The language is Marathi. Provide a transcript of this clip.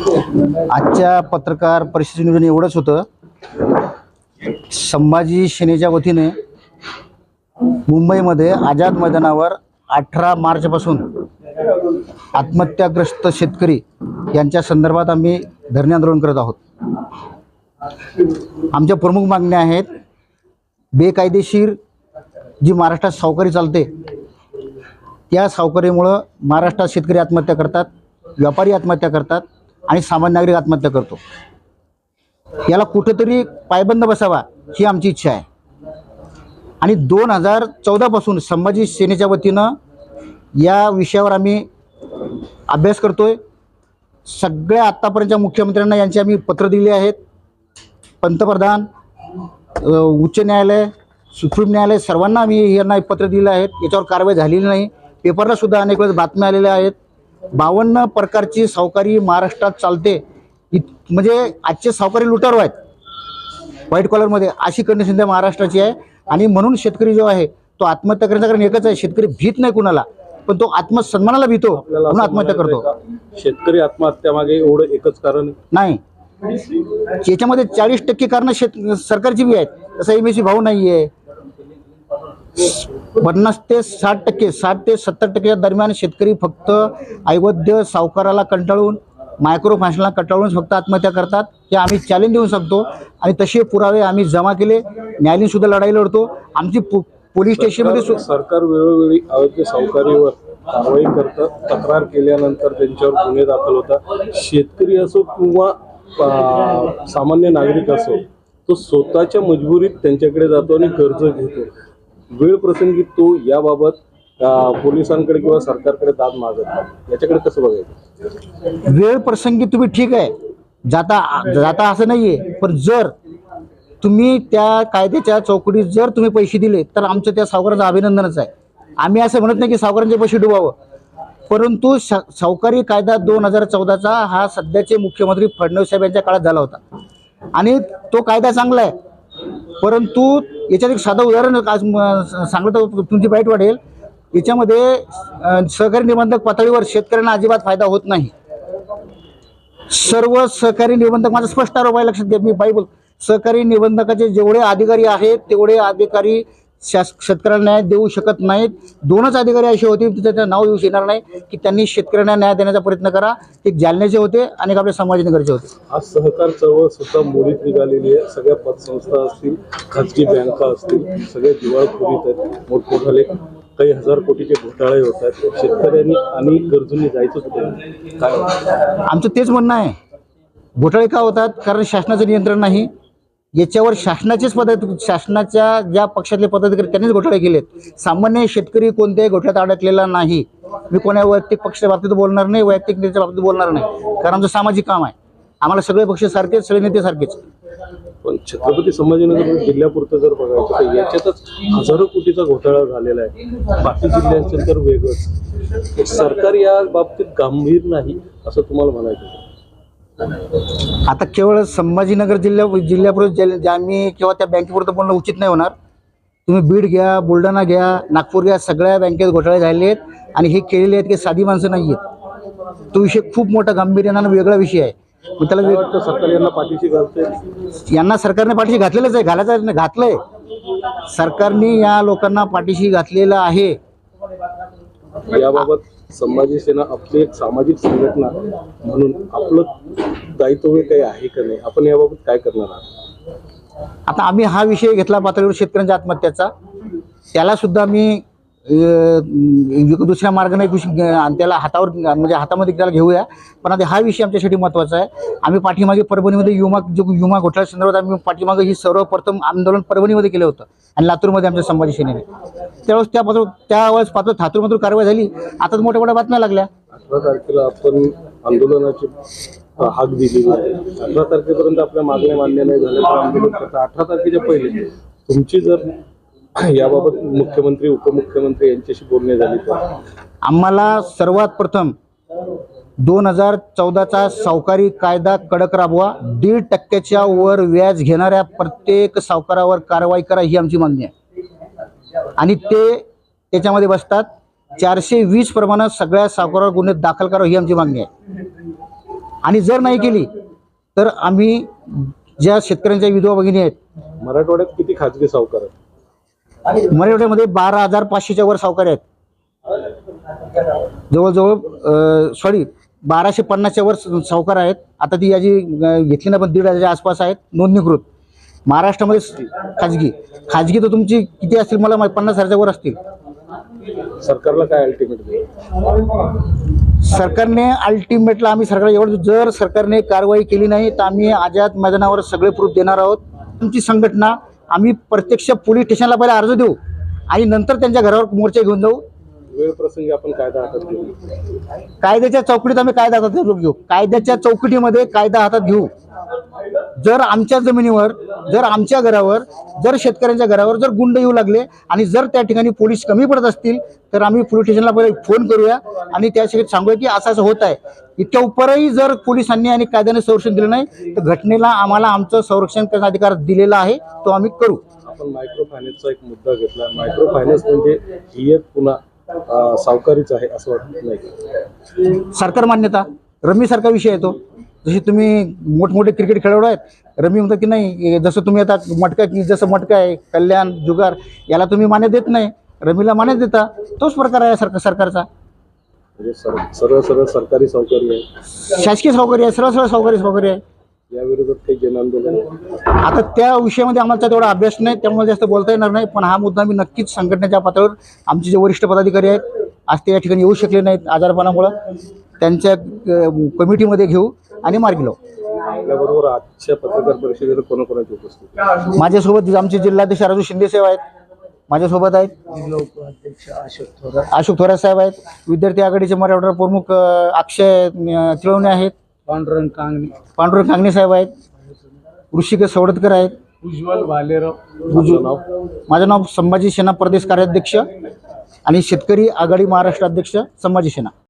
आजच्या पत्रकार परिषदेचं नियोजन एवढंच होतं. संभाजी सेनेच्या वतीने मुंबईमध्ये आझाद मैदानावर अठरा मार्चपासून आत्महत्याग्रस्त शेतकरी यांच्या संदर्भात आम्ही धरणे आंदोलन करत आहोत. आमच्या प्रमुख मागण्या आहेत बेकायदेशीर जी महाराष्ट्रात सावकारी चालते त्या सावकारीमुळं महाराष्ट्रात शेतकरी आत्महत्या करतात व्यापारी आत्महत्या करतात आणि सामान्य नागरिक आत्महत्या करतो. याला कुठंतरी पायबंद बसावा ही आमची इच्छा आहे. आणि दोन हजार चौदापासून संभाजी सेनेच्या वतीनं या विषयावर आम्ही अभ्यास करतो आहे सगळ्या आत्तापर्यंतच्या मुख्यमंत्र्यांना यांची आम्ही पत्र दिली आहेत. पंतप्रधान उच्च न्यायालय सुप्रीम न्यायालय सर्वांना आम्ही यांना पत्र दिलं आहेत. याच्यावर कारवाई झालेली नाही. पेपरला सुद्धा अनेक वेळेस बातम्या आलेल्या आहेत. बावन्न प्रकारची सावकारी महाराष्ट्रात चालते. इत म्हणजे आजचे सावकारी लुटारू आहेत. व्हाईट कॉलरमध्ये अशी कंडिशन त्या महाराष्ट्राची आहे. आणि म्हणून शेतकरी जो आहे तो आत्महत्या करण्याचं कारण एकच आहे शेतकरी भीत नाही कुणाला. पण तो आत्मसन्मानाला भीतो आपल्याला म्हणून आत्महत्या करतो. शेतकरी आत्महत्या मागे एवढं एकच कारण? नाही. याच्यामध्ये चाळीस टक्के कारण शेत सरकारची बी आहेत. तसं एम एस भाव नाही आहे पन्नास ते साठ टक्के साठ ते सत्तर टक्केच्या दरम्यान शेतकरी फक्त अवैध सावकाराला कंटाळून मायक्रो फायनान्सला कंटाळून फक्त आत्महत्या करतात. हे आम्ही चॅलेंज देऊ शकतो आणि तसे पुरावे आम्ही जमा केले. न्यायालयीन सुद्धा लढाई लढतो. आमची पो- पोलीस स्टेशनमध्ये सरकार वेळोवेळी अवैध सावकारीवर कारवाई करतं. तक्रार केल्यानंतर त्यांच्यावर गुन्हे दाखल होतात. शेतकरी असो किंवा सामान्य नागरिक असो तो स्वतःच्या मजबुरीत त्यांच्याकडे जातो आणि कर्ज घेतो. वेळ प्रसंगी तो याबाबत पोलिसांकडे किंवा सरकारकडे दाद मागत याच्याकडे कसं बघायचं? वेळ प्रसंगी तुम्ही ठीक आहे. जाता जाता असं नाही आहे पण जर तुम्ही त्या कायद्याच्या चौकटीत जर तुम्ही पैसे दिले तर आमचं त्या सावकारांचं अभिनंदनच आहे. आम्ही असं म्हणत नाही की सावकारांचे पैसे डुबावं. परंतु सावकारी कायदा दोन हजार चौदाचा हा सध्याचे मुख्यमंत्री फडणवीस साहेब यांच्या काळात झाला होता. आणि तो कायदा चांगला आहे. परंतु याच्यात एक साधं उदाहरण आज सांगलं तर तुमची वाईट वाढेल. याच्यामध्ये सहकारी निबंधक पातळीवर शेतकऱ्यांना अजिबात फायदा होत नाही. सर्व सहकारी निबंधक माझा स्पष्ट आरोप आहे लक्षात घ्या मी बाई बोल सहकारी निबंधकाचे जेवढे अधिकारी आहेत तेवढे अधिकारी शास शेतकऱ्यांना न्याय देऊ शकत नाहीत. दोनच अधिकारी असे होते त्याचं नाव येऊ येणार नाही की त्यांनी शेतकऱ्यांना न्याय देण्याचा प्रयत्न करा. एक जालन्याचे होते आणि आपल्या संभाजीनगरचे होते. आज सहकार चळवळ सुद्धा मोडीत निघालेली आहे. सगळ्या पतसंस्था असतील खाजगी बँका असतील सगळे दिवाळखोरीत आहेत. मोठमोठाले काही हजार कोटीचे घोटाळे होत आहेत. शेतकऱ्यांनी आणि गरजूंनी जायचं कुठे? काय? आमचं तेच म्हणणं आहे. घोटाळे का होतात कारण शासनाचं नियंत्रण नाही. याच्यावर शासनाचेच पदाधिकारी शासनाच्या ज्या पक्षातले पदाधिकारी त्यांनीच घोटाळे केलेत. सामान्य शेतकरी कोणत्याही घोटाळ्यात अडकलेला नाही. मी कोणा वैयक्तिक पक्षाच्या बाबतीत बोलणार नाही वैयक्तिक नेत्याच्या बाबतीत बोलणार नाही. कारण आमचं सामाजिक काम आहे. आम्हाला सगळे पक्ष सारखेच सगळे नेते सारखेच. पण छत्रपती संभाजीनगर जिल्ह्यापुरतं जर बघायचं तर याच्यातच हजारो कोटीचा घोटाळा झालेला आहे. बाकी जिल्ह्यांचं तर वेगळंच. सरकार या बाबतीत गंभीर नाही असं तुम्हाला म्हणायचं आता केवळ संभाजीनगर जिल्ह्या जिल्ह्यापुरत जे आम्ही किंवा त्या बँकेपुरतं बोलणं उचित नाही होणार. तुम्ही बीड घ्या बुलढाणा घ्या नागपूर घ्या सगळ्या बँकेत घोटाळे झालेले आहेत आणि हे केलेले आहेत की साधी माणसं नाही आहेत. तो विषय खूप मोठा गांभीर्यानं वेगळा विषय आहे. मग त्याला सरकार यांना पाठीशी घालते यांना सरकारने पाठीशी घातलेलंच आहे घालायचं घातलंय. सरकारने या लोकांना पाठीशी घातलेलं आहे. याबाबत संभाजी सेना आपली एक सामाजिक संघटना म्हणून आपलं दायित्व काही आहे का नाही? आपण याबाबत काय करणार आहोत? आता आम्ही हा विषय घेतला पातळीवर शेतकऱ्यांच्या आत्महत्याचा. त्याला सुद्धा आम्ही दुसऱ्या मार्गाने एक आणि त्याला हातावर म्हणजे हातामध्ये त्याला घेऊया. पण आता हा विषय आमच्यासाठी महत्त्वाचा आहे. आम्ही पाठीमागे परभणीमध्ये युमा जो युमा घोटाळ्या संदर्भात आम्ही पाठीमागे ही सर्वप्रथम आंदोलन परभणीमध्ये केलं होतं. आणि लातूरमध्ये आमच्या संभाजी सेनेने. त्यावेळेस त्या त्यावेळेस पात्र थातूरमधूर कारवाई झाली. आता मोठ्या मोठ्या बातम्या लागल्या. अठरा तारखेला आपण आंदोलनाची हाक दिली अठरा तारखेपर्यंत आपल्या मागण्या मान्य नाही झाल्या तर आंदोलन करता. अठरा तारखेच्या पहिले तुमची जर याबाबत मुख्यमंत्री उपमुख्यमंत्री यांच्याशी बोलणे झाली तर? आम्हाला सर्वात प्रथम दोन हजार चौदाचा सावकारी कायदा कडक राबवा. दीड टक्क्याच्या वर व्याज घेणाऱ्या प्रत्येक सावकारावर कारवाई करा ही आमची मागणी आहे. आणि ते त्याच्यामध्ये बसतात. चारशे वीस प्रमाणे सगळ्या सावकारावर गुन्हे दाखल करा ही आमची मागणी आहे. आणि जर नाही केली तर आम्ही ज्या शेतकऱ्यांच्या विधवा भगिनी आहेत मराठवाड्यात किती खाजगी सावकार आहेत? मराठवाड्यामध्ये बारा हजार पाचशेच्या वर सावकारी आहेत. जवळजवळ सॉरी बाराशे पन्नासच्या वर सावकार आहेत. आता ती याची घेतली ना पण दीड हजारच्या आसपास आहेत. नोंदणीकृत. महाराष्ट्रामध्ये खाजगी. खाजगी तर तुमची किती असतील मला माहित- पन्नास हजारच्या वर असतील. सरकारला काय अल्टिमेट सरकारने अल्टिमेटला आम्ही सरकार एवढं जर सरकारने कारवाई केली नाही तर आम्ही आझाद मैदानावर सगळे प्रूफ देणार आहोत. तुमची संघटना आम्ही प्रत्यक्ष पोलीस स्टेशनला पहिला अर्ज देऊ आणि नंतर त्यांच्या घरावर मोर्चा घेऊन जाऊ. वेळ प्रसंगी आपण कायदा हातात घेऊ. कायद्याच्या चौकटीत आम्ही कायदा हातात घेऊ. कायद्याच्या चौकटीमध्ये कायदा हातात घेऊ. जर आमच्या जमिनीवर जर आमच्या घरावर जर शेतकऱ्यांच्या घरावर जर गुंड येऊ लागले आणि जर त्या ठिकाणी पोलीस कमी पडत असतील तर आम्ही पोलीस स्टेशनला पहिले फोन करूया आणि त्यासाठी सांगूया की असं असं होत आहे. इतक्या उपरही जर पोलिसांनी आणि कायद्याने संरक्षण दिलं नाही तर घटनेला आम्हाला आमचं संरक्षण करण्याचा अधिकार दिलेला आहे तो आम्ही करू. आपण मायक्रो फायनान्सचा एक मुद्दा घेतला. मायक्रो फायनान्स म्हणजे ही एक पुन्हा सावकारीच आहे असं वाटत नाही? सरकार मान्यता. रमीसारखा विषय आहे तो. जसे तुम्ही मोठमोठे क्रिकेट खेळाडू आहेत रमी म्हणतात की नाही जसं तुम्ही आता मटका की जसं मटका आहे कल्याण जुगार याला तुम्ही मान्य देत नाही रमीला मान्य देता तोच प्रकार आहे सरकार सरकारचा. म्हणजे सर- सरळ सरळ सरकारी सावकारी आहे. शासकीय सावकारी आहे सरळ सरळ सावकारी सावकारी आहे. या विरोधात काही जन आंदोलन आता त्या विषयामध्ये आम्हाला तेवढा अभ्यास नाही त्यामुळे जास्त बोलता येणार नाही पण हा मुद्दा मी नक्कीच संघटनेच्या पातळीवर आमचे जे वरिष्ठ पदाधिकारी आहेत आज ते या ठिकाणी येऊ शकले नाहीत आजारपणामुळं. त्यांच्या कमिटीमध्ये घेऊ. आणि मार्गी लावू आपल्याबरोबर आजच्या पत्रकार परिषदेला कोणाकोणाची उपस्थिती? माझ्यासोबत आमचे जिल्हाध्यक्ष राजू शिंदे साहेब आहेत माझ्यासोबत आहेत. अशोक थोरात साहेब आहेत. विद्यार्थी आघाडीचे मराठवाडा प्रमुख अक्षय तिळवणे आहेत. पांडुरंग कांगणे. पांडुरंग कांगणे साहेब आहेत. ऋषिकेश सवडतकर आहेत. उज्ज्वल भालेराव. माझं नाव संभाजी सेना प्रदेश कार्याध्यक्ष आणि शेतकरी आघाडी महाराष्ट्र अध्यक्ष संभाजी सेना